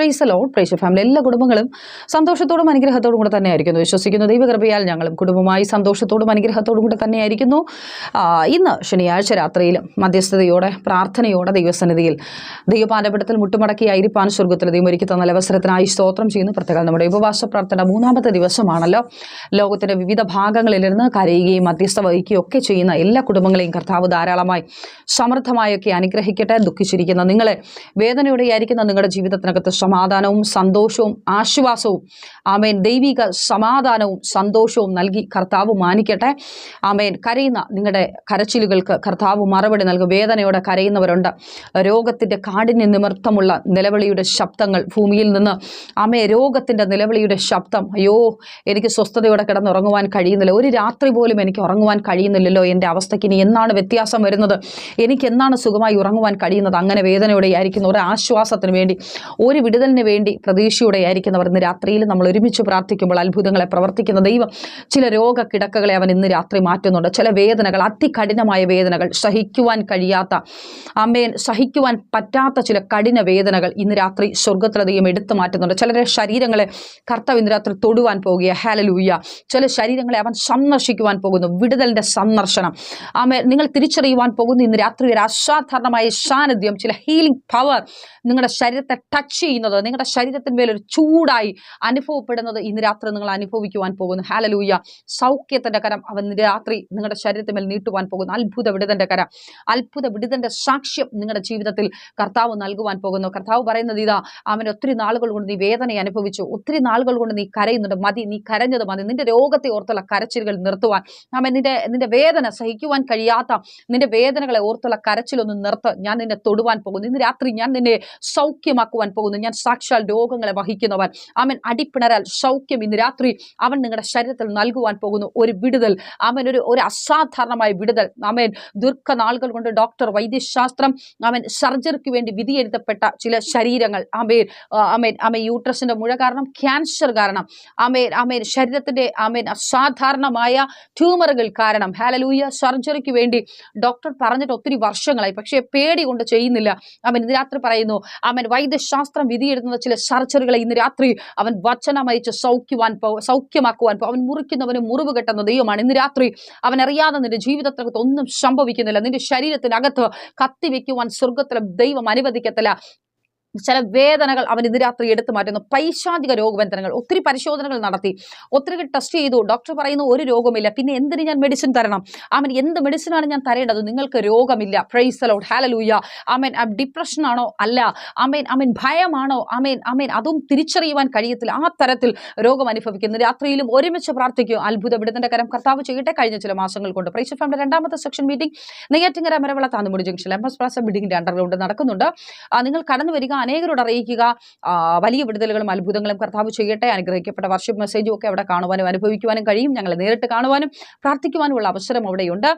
Price load price family എല്ലാ കുടുംബങ്ങളും സന്തോഷത്തോടും അനുഗ്രഹത്തോടും കൂടെ തന്നെയായിരിക്കുന്നു. വിശ്വസിക്കുന്നു ദൈവകൃപയാൽ ഞങ്ങളും കുടുംബമായി സന്തോഷത്തോടും അനുഗ്രഹത്തോടും കൂടെ തന്നെയായിരിക്കുന്നു. ഇന്ന് ശനിയാഴ്ച രാത്രിയിലും മധ്യസ്ഥതയോടെ പ്രാർത്ഥനയോടെ ദൈവസന്നിധിയിൽ ദൈവപാരപടത്തിൽ മുട്ടുമടക്കി ആയിരിപ്പാൻ സ്വർഗത്തിൽ ദൈവം ഒരുക്കി തന്ന അവസരത്തിനായി സ്തോത്രം ചെയ്യുന്നു. പ്രത്യേകം നമ്മുടെ ഉപവാസ പ്രാർത്ഥന മൂന്നാമത്തെ ദിവസമാണല്ലോ. ലോകത്തിന്റെ വിവിധ ഭാഗങ്ങളിലിരുന്ന് കരയുകയും മധ്യസ്ഥ വഹിക്കുകയും ഒക്കെ ചെയ്യുന്ന എല്ലാ കുടുംബങ്ങളെയും കർത്താവ് ധാരാളമായി സമൃദ്ധമായൊക്കെ അനുഗ്രഹിക്കട്ടെ. ദുഃഖിച്ചിരിക്കുന്ന നിങ്ങളെ വേദനയോടെയായിരിക്കുന്ന നിങ്ങളുടെ ജീവിതത്തിനകത്ത് സമാധാനവും സന്തോഷവും ആശ്വാസവും. ആമേൻ. ദൈവിക സമാധാനവും സന്തോഷവും നൽകി കർത്താവ് മാനിക്കട്ടെ. ആമേൻ. കരയുന്ന നിങ്ങളുടെ കരച്ചിലുകൾക്ക് കർത്താവ് മറുപടി നൽകും. വേദനയോടെ കരയുന്നവരുണ്ട്. രോഗത്തിന്റെ കാഠിന്യ നിമിത്തമുള്ള നിലവിളിയുടെ ശബ്ദങ്ങൾ ഭൂമിയിൽ നിന്ന്. ആമേ രോഗത്തിന്റെ നിലവിളിയുടെ ശബ്ദം. അയ്യോ എനിക്ക് സ്വസ്ഥതയോടെ കിടന്നുറങ്ങുവാൻ കഴിയുന്നില്ല. ഒരു രാത്രി പോലും എനിക്ക് ഉറങ്ങുവാൻ കഴിയുന്നില്ലല്ലോ എന്റെ അവസ്ഥയ്ക്ക്. ഇനി എന്നാണ് വ്യത്യാസം വരുന്നത്? എനിക്ക് എന്നാണ് സുഖമായി ഉറങ്ങുവാൻ കഴിയുന്നത്? അങ്ങനെ വേദനയോടെ ആയിരിക്കുന്ന ഒരു ആശ്വാസത്തിന് വേണ്ടി ഒരു വിടുതലിന് വേണ്ടി പ്രതീക്ഷയോടെ ആയിരിക്കുന്നവർ ഇന്ന് രാത്രിയിൽ നമ്മൾ ഒരുമിച്ച് പ്രാർത്ഥിക്കുമ്പോൾ അത്ഭുതങ്ങളെ പ്രവർത്തിക്കുന്ന ദൈവം ചില രോഗ കിടക്കകളെ അവൻ ഇന്ന് രാത്രി മാറ്റുന്നുണ്ട്. ചില വേദനകൾ അതികഠിനമായ വേദനകൾ സഹിക്കുവാൻ കഴിയാത്ത അമ്മയൻ സഹിക്കുവാൻ പറ്റാത്ത ചില കഠിന വേദനകൾ ഇന്ന് രാത്രി സ്വർഗത്തിലെ ദൈവം എടുത്തു മാറ്റുന്നുണ്ട്. ചിലരെ ശരീരങ്ങളെ കർത്താവ് ഇന്ന് രാത്രി തൊടുവാൻ പോകുക ഹാലലൂയ ചില ശരീരങ്ങളെ അവൻ സന്ദർശിക്കുവാൻ പോകുന്നു. വിടുതലിന്റെ സന്ദർശനം. അമ്മ നിങ്ങൾ തിരിച്ചറിയുവാൻ പോകുന്നു ഇന്ന് രാത്രി ഒരു അസാധാരണമായ സാന്നിധ്യം ചില ഹീലിംഗ് പവർ നിങ്ങളുടെ ശരീരത്തെ ടച്ച് ചെയ്യുന്നത്. നിങ്ങളുടെ ശരീരത്തിന്മേൽ ഒരു ചൂടായി അനുഭവപ്പെടുന്നത് ഇന്ന് രാത്രി നിങ്ങൾ അനുഭവിക്കുവാൻ പോകുന്നു. ഹാലലൂയ സൗഖ്യത്തിന്റെ കരം അവൻ രാത്രി നിങ്ങളുടെ ശരീരത്തിന്മേൽ നീട്ടുവാൻ പോകുന്നു. അത്ഭുത വിടുതന്റെ കരം. അത്ഭുത വിടുതന്റെ സാക്ഷ്യം നിങ്ങളുടെ ജീവിതത്തിൽ കർത്താവ് നൽകുവാൻ പോകുന്നു. കർത്താവ് പറയുന്നത് ഇതാ അവൻ ഒത്തിരി നാളുകൾ കൊണ്ട് നീ വേദന അനുഭവിച്ചു. ഒത്തിരി നാളുകൾ കൊണ്ട് നീ കരയുന്നുണ്ട്. മതി നീ കരഞ്ഞത് മതി. നിന്റെ രോഗത്തെ ഓർത്തുള്ള കരച്ചിലുകൾ നിർത്തുവാൻ. അവൻ നിന്റെ നിന്റെ വേദന സഹിക്കുവാൻ കഴിയാത്ത നിന്റെ വേദനകളെ ഓർത്തുള്ള കരച്ചിലൊന്ന് നിർത്ത്. ഞാൻ നിന്നെ തൊടുവാൻ പോകുന്നു. ഇന്ന് രാത്രി ഞാൻ നിന്നെ സൗഖ്യമാക്കുവാൻ പോകുന്നു. സാക്ഷാൽ രോഗങ്ങളെ വഹിക്കുന്നവൻ. അവൻ അടിപ്പിണരാൽ സൗഖ്യം ഇന്ന് രാത്രി അവൻ നിങ്ങളുടെ ശരീരത്തിൽ നൽകുവാൻ പോകുന്നു. ഒരു വിടുതൽ. അവൻ ഒരു ഒരു അസാധാരണമായ വിടുതൽ. അവൻ ദീർഘനാളുകൾ കൊണ്ട് ഡോക്ടർ വൈദ്യശാസ്ത്രം അവൻ സർജറിക്ക് വേണ്ടി വിധിയെഴുതപ്പെട്ട ചില ശരീരങ്ങൾ. അമേൻ അമേൻ അമ്മ യൂട്രസിന്റെ മുഴ കാരണം ക്യാൻസർ കാരണം. അമേൻ അമേൻ ശരീരത്തിന്റെ അമേൻ അസാധാരണമായ ട്യൂമറുകൾ കാരണം. ഹാലലൂയ സർജറിക്ക് വേണ്ടി ഡോക്ടർ പറഞ്ഞിട്ട് ഒത്തിരി വർഷങ്ങളായി. പക്ഷേ പേടി കൊണ്ട് ചെയ്യുന്നില്ല. അവൻ ഇന്ന് രാത്രി പറയുന്നു അവൻ വൈദ്യശാസ്ത്രം വിധിയെഴുതുന്ന ചില സർജറികളെ ഇന്ന് രാത്രി അവൻ വചനമയച്ച് സൗഖ്യവാൻ സൗഖ്യമാക്കുവാൻ അവൻ മുറിക്കുന്നവന് മുറിവ് കെട്ടുന്ന ദൈവമാണ്. ഇന്ന് രാത്രി അവൻ അറിയാതെ നിന്റെ ജീവിതത്തിനകത്ത് ഒന്നും സംഭവിക്കുന്നില്ല. നിന്റെ ശരീരത്തിനകത്ത് കത്തിവെക്കുവാൻ സ്വർഗത്തിലെ ദൈവം അനുവദിക്കത്തില്ല. ചില വേദനകൾ അവൻ ഇന്ന് രാത്രി എടുത്തു മാറ്റുന്നു. പൈശാചിക രോഗബന്ധനങ്ങൾ. ഒത്തിരി പരിശോധനകൾ നടത്തി. ഒത്തിരി ടെസ്റ്റ് ചെയ്തു. ഡോക്ടർ പറയുന്നു ഒരു രോഗമില്ല പിന്നെ എന്തിന് ഞാൻ മെഡിസിൻ തരണം? അവൻ എന്ത് മെഡിസിനാണ് ഞാൻ തരേണ്ടത്? നിങ്ങൾക്ക് രോഗമില്ല. Praise aloud hallelujah amen depression ആണോ? അല്ല. അമേൻ അമേൻ ഭയമാണോ? അമേൻ അമേൻ അതും തിരിച്ചറിയുവാൻ കഴിയത്തില്ല. ആ തരത്തിൽ രോഗം അനുഭവിക്കുന്നു. രാത്രിയിലും ഒരുമിച്ച് പ്രാർത്ഥിക്കും അത്ഭുത വിടുതന്റെ കരം കർത്താവ് ചെയ്യട്ടെ കഴിഞ്ഞ ചില മാസങ്ങൾ കൊണ്ട്. പ്രൈസ് ഫാമിന്റെ രണ്ടാമത്തെ സെക്ഷൻ മീറ്റിംഗ് നെയ്യാറ്റിങ്ങര മരവള താന്നുമുടി ജംഗ്ഷൻ എം എസ് പ്ലാസ ബിൽഡിംഗിന്റെ അണ്ടർഗ്രൗണ്ട് നടക്കുന്നുണ്ട്. നിങ്ങൾ കടന്നു വരിക അനേകരോട് അറിയിക്കുക. വലിയ വിടുതലുകളും അത്ഭുതങ്ങളും കർത്താവ് ചെയ്യട്ടെ. അനുഗ്രഹിക്കപ്പെട്ട വർഷിപ്പ് മെസ്സേജും ഒക്കെ അവിടെ കാണുവാനും അനുഭവിക്കുവാനും കഴിയും. ഞങ്ങളെ നേരിട്ട് കാണുവാനും പ്രാർത്ഥിക്കുവാനുമുള്ള അവസരം അവിടെയുണ്ട്.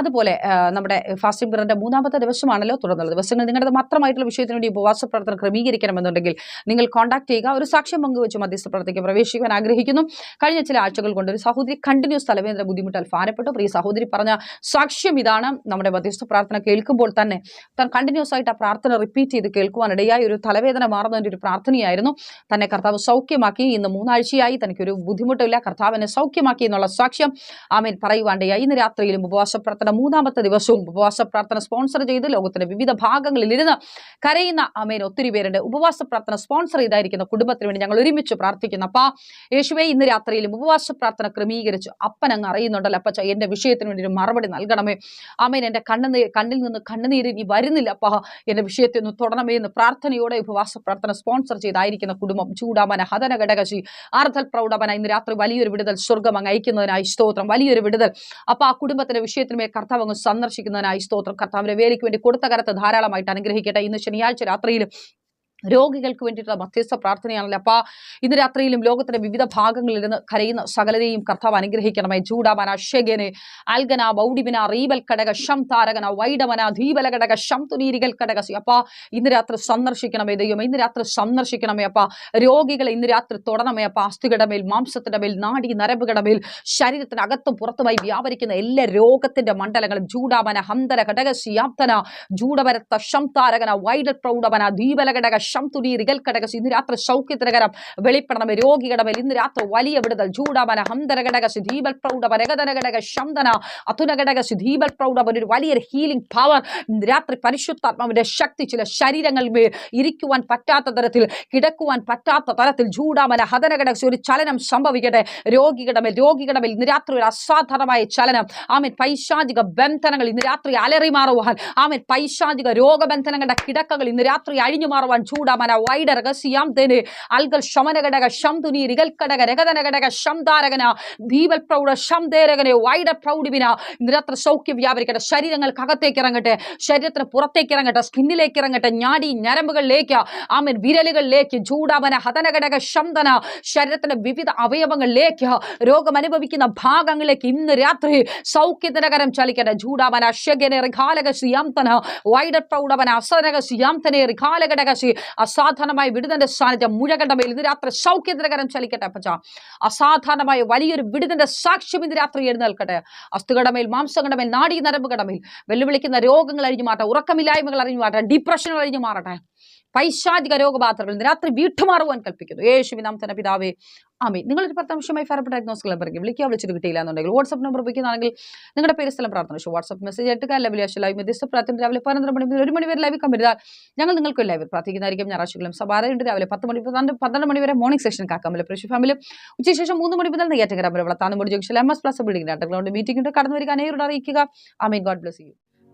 അതുപോലെ നമ്മുടെ ഫാസ്റ്റിംഗ് പിറന്റെ മൂന്നാമത്തെ ദിവസമാണല്ലോ തുടർന്നുള്ള ദിവസങ്ങൾ. നിങ്ങളുടെ മാത്രമായിട്ടുള്ള വിഷയത്തിന് വേണ്ടി ഉപവാസ പ്രവർത്തനം ക്രമീകരിക്കണമെന്നുണ്ടെങ്കിൽ നിങ്ങൾ കോൺടാക്ട് ചെയ്യുക. ഒരു സാക്ഷ്യം പങ്കുവെച്ച് മധ്യസ്ഥ പ്രവർത്തിക്ക് പ്രവേശിക്കുവാൻ ആഗ്രഹിക്കുന്നു. കഴിഞ്ഞ ചില ആഴ്ചകൾ കൊണ്ട് ഒരു സഹോദരി കണ്ടിന്യൂസ് തലവേന്ദ്ര ബുദ്ധിമുട്ടാൽ ഭാരപ്പെട്ടു. പ്രിയ സഹോദരി പറഞ്ഞ സാക്ഷ്യം ഇതാണ്. നമ്മുടെ മധ്യസ്ഥ പ്രാർത്ഥന കേൾക്കുമ്പോൾ തന്നെ താൻ കണ്ടിന്യൂസ് ആയിട്ട് ആ പ്രാർത്ഥന റിപ്പീറ്റ് ചെയ്ത് കേൾക്കുവാനിടയായി. ഒരു തലവേദന മാറുന്നതിന്റെ ഒരു പ്രാർത്ഥനയായിരുന്നു. തന്നെ കർത്താവ് സൗഖ്യമാക്കി. ഇന്ന് മൂന്നാഴ്ചയായി തനിക്കൊരു ബുദ്ധിമുട്ടില്ല കർത്താവിനെ സൗഖ്യമാക്കി എന്നുള്ള സാക്ഷ്യം ആമേൻ പറയുവാണ്ടയായി. ഇന്ന് രാത്രിയിലും ഉപവാസ പ്രാർത്ഥന മൂന്നാമത്തെ ദിവസവും ഉപവാസ പ്രാർത്ഥന സ്പോൺസർ ചെയ്ത് ലോകത്തിന്റെ വിവിധ ഭാഗങ്ങളിൽ ഇരുന്ന് കരയുന്ന ആമേൻ ഒത്തിരി പേരുണ്ട്. ഉപവാസ പ്രാർത്ഥന സ്പോൺസർ ചെയ്തായിരിക്കുന്ന കുടുംബത്തിന് വേണ്ടി ഞങ്ങൾ ഒരുമിച്ച് പ്രാർത്ഥിക്കുന്നു. അപ്പാ യേശുവെ ഇന്ന് രാത്രിയിലും ഉപവാസ പ്രാർത്ഥന ക്രമീകരിച്ചു അപ്പൻ അങ്ങ് അറിയുന്നുണ്ടല്ലോ അപ്പച്ച എന്റെ വിഷയത്തിന് വേണ്ടി ഒരു മറുപടി നൽകണമേ. ആമേൻ എന്റെ കണ്ണുനീ കണ്ണിൽ നിന്ന് കണ്ണുനീര് ഇനി വരുന്നില്ല. അപ്പാ എന്റെ വിഷയത്തിൽ നിന്ന് തുടരണമേ എന്ന് പ്രാർത്ഥനയോടെ ഉപവാസ പ്രാർത്ഥന സ്പോൺസർ ചെയ്തായിരിക്കുന്ന കുടുംബം ചൂടാമന ഹതന ഘടകശി ആർദ്ധൽ പ്രൗഢമന ഇന്ന് രാത്രി വലിയൊരു വിടുതൽ സ്വർഗം അങ്ങ് അയക്കുന്നതിനായി സ്തോത്രം. വലിയൊരു വിടുതൽ. അപ്പൊ ആ കുടുംബത്തിന്റെ വിഷയത്തിനുമേ കർത്താവ് അങ്ങ് സന്ദർശിക്കുന്നതിനായി സ്തോത്രം. കർത്താവിന്റെ വേലിക്ക് വേണ്ടി കൊടുത്ത കരത്ത് ധാരാളമായിട്ട് അനുഗ്രഹിക്കട്ടെ. ഇന്ന് ശനിയാഴ്ച രാത്രിയിലും രോഗികൾക്ക് വേണ്ടിയിട്ടുള്ള മധ്യസ്ഥ പ്രാർത്ഥനയാണല്ലോ. അപ്പോൾ ഇന്ന് രാത്രിയിലും ലോകത്തിന്റെ വിവിധ ഭാഗങ്ങളിലിരുന്ന് കരയുന്ന സകലരെയും കർത്താവ് അനുഗ്രഹിക്കണമേ. ചൂടാമന ഷെഗന് അൽഗന ബൗഡിബിന റീബൽ കടക ഷം താരകന വൈഡമന ധീബല കടക ഷം തുനീരികൽ കടകസി അപ്പാ ഇന്ന് രാത്രി സന്ദർശിക്കണമേ ദൈവം ഇന്ന് രാത്രി സന്ദർശിക്കണമേ അപ്പാ. രോഗികളെ ഇന്ന് രാത്രി തൊടണമേ അപ്പാ. അസ്ഥികളുടെ മേൽ മേൽ നാടി നരമ്പുകളുടെ മേൽ ശരീരത്തിന് അകത്തും പുറത്തുമായി വ്യാപരിക്കുന്ന എല്ലാ രോഗത്തിന്റെ മണ്ഡലങ്ങളും ചൂടാമന ഹന്തര ഘടകസി യാപ്തന ജൂഡവരത്ത ഷം താരകന വൈഡൽ പ്രൗഢമന ധീബല ഘടക ഷം തുനി റിഗൽ കടകസ് ഇന്ന് രാത്രി സൗഖ്യത്തിനകരം വെളിപ്പെടണമേ രോഗികടമൽ മേൽ ഇന്ന് രാത്രി വലിയ വിടുതൽ. ചൂടാമന ഹന്തര ഘടകശി ദീപൽ പ്രൗഢ ശന്തന ശംദന ഘടകശി ദീപൽ പ്രൗഢ ഒരു വലിയൊരു ഹീലിംഗ് പവർ രാത്രി പരിശുദ്ധാത്മാവിന്റെ ശക്തി ചില ശരീരങ്ങൾ ഇരിക്കുവാൻ പറ്റാത്ത തരത്തിൽ കിടക്കുവാൻ പറ്റാത്ത തരത്തിൽ ചൂടാമന ഹതന ഘടകശി ഒരു ചലനം സംഭവിക്കട്ടെ. രോഗികളുടെ മേൽ രോഗികളുടെ മേൽ ഇന്ന് രാത്രി ഒരു അസാധാരണമായ ചലനം. ആമൻ. പൈശാചിക ബന്ധനങ്ങൾ ഇന്ന് രാത്രി അലറി മാറുവാൻ ആമൻ. പൈശാചിക രോഗബന്ധനങ്ങളുടെ കിടക്കകൾ ഇന്ന് രാത്രി അഴിഞ്ഞു മാറുവാൻ ചൂടാമന വൈഡ രഹസ്യാം തേന് അൽഗൽ ശമനഘടക ശംതുനി റികൽക്കടക രഗതനഘടക ശംധാരകന ദീപൽ പ്രൗഢ ശംദേരകനെ വൈഡ പ്രൗഢിവിന നിരത്ര രാത്രി സൗഖ്യം വ്യാപരിക്കട്ടെ. ശരീരങ്ങൾക്കകത്തേക്ക് ഇറങ്ങട്ടെ. ശരീരത്തിന് പുറത്തേക്ക് ഇറങ്ങട്ടെ. സ്കിന്നിലേക്ക് ഇറങ്ങട്ടെ. ഞാടി ഞരമ്പുകളിലേക്ക് ആമൻ വിരലുകളിലേക്ക് ചൂടാമന ഹതനഘടക ശംതന ശരീരത്തിന്റെ വിവിധ അവയവങ്ങളിലേക്ക് രോഗം അനുഭവിക്കുന്ന ഭാഗങ്ങളിലേക്ക് ഇന്ന് രാത്രി സൗഖ്യത്തിനകരം ചലിക്കട്ടെ. ചൂടാമന അശ്വഗനെ റിഖാലക യാംതന വൈഡ പ്രൗഢവന അസനകശി യാംതനെ റിഖാലഘടകസി അസാധാരണമായ വിടുതന്റെ സാന്നിധ്യം മുഴകളുടെ മേൽ ഇന്ന് രാത്രി സൗഖ്യത്തിനകരം ചലിക്കട്ടെ അപ്പച്ച. അസാധാരണമായ വലിയൊരു വിടുതന്റെ സാക്ഷ്യം ഇന്ന് രാത്രി എഴുന്നേൽക്കട്ടെ. അസ്ഥികളുടെ മേൽ മാംസങ്ങളുടെ മേൽ നാടീ നരമ്പുകളുടെ മേൽ വെല്ലുവിളിക്കുന്ന രോഗങ്ങൾ അഴിഞ്ഞു മാറട്ടെ ഉറക്കമില്ലായ്മകൾ അഴിഞ്ഞു മാറട്ടെ ഡിപ്രഷനുകൾ അഴിഞ്ഞു മാറട്ടെ പൈശാചിക രോഗബാധകൾ രാത്രി വീട്ടുമാറുവാൻ കൽപ്പിക്കുന്നു. യേശു വിനാം തന്നെ പിതാവേ ആമേ നിങ്ങളൊരു പത്ത് നിമിഷമായി ഫയർപ്പെട്ട ഡയഗ്നോസ് ഇറങ്ങി വിളിക്കുക വിളിച്ചിട്ട് കിട്ടിയില്ല എന്നുണ്ടെങ്കിൽ വാട്സ്ആപ്പ് നമ്പർ ഉപയോഗിക്കുന്നതാണെങ്കിൽ നിങ്ങളുടെ പേര് സ്ഥലം പ്രാർത്ഥന. പക്ഷേ വാട്സ്ആപ്പ് മെസ്സേജ് ആയിട്ട് ലൈവ് ലൈവ് മധ്യസ്ഥ പ്രാർത്ഥന രാവിലെ പതിനൊന്നര മണി മുതൽ ഒരു മണി വരെ ലൈവ് കമ്പരുതാൽ ഞങ്ങൾ നിങ്ങൾക്ക് ലൈവ് പ്രാർത്ഥിക്കുന്നതായിരിക്കും. ഞായറാഴ്ചകളും സഭാരയുണ്ട് രാവിലെ പത്ത് മണി പന്ത്രണ്ട് മണി വരെ മോർണിംഗ് സെഷൻ കാക്കാമല്ല പ്രഷി ഫാമിലും ഉച്ചശേഷം മൂന്ന് മണി മുതൽ നെയ്യാറ്റങ്കര വരെ മുടി junction M S plaza building അട്ടകളുണ്ട് meeting ഉണ്ട്. കടന്നു വരിക അനേരോട് അറിയിക്കുക. Amen God bless you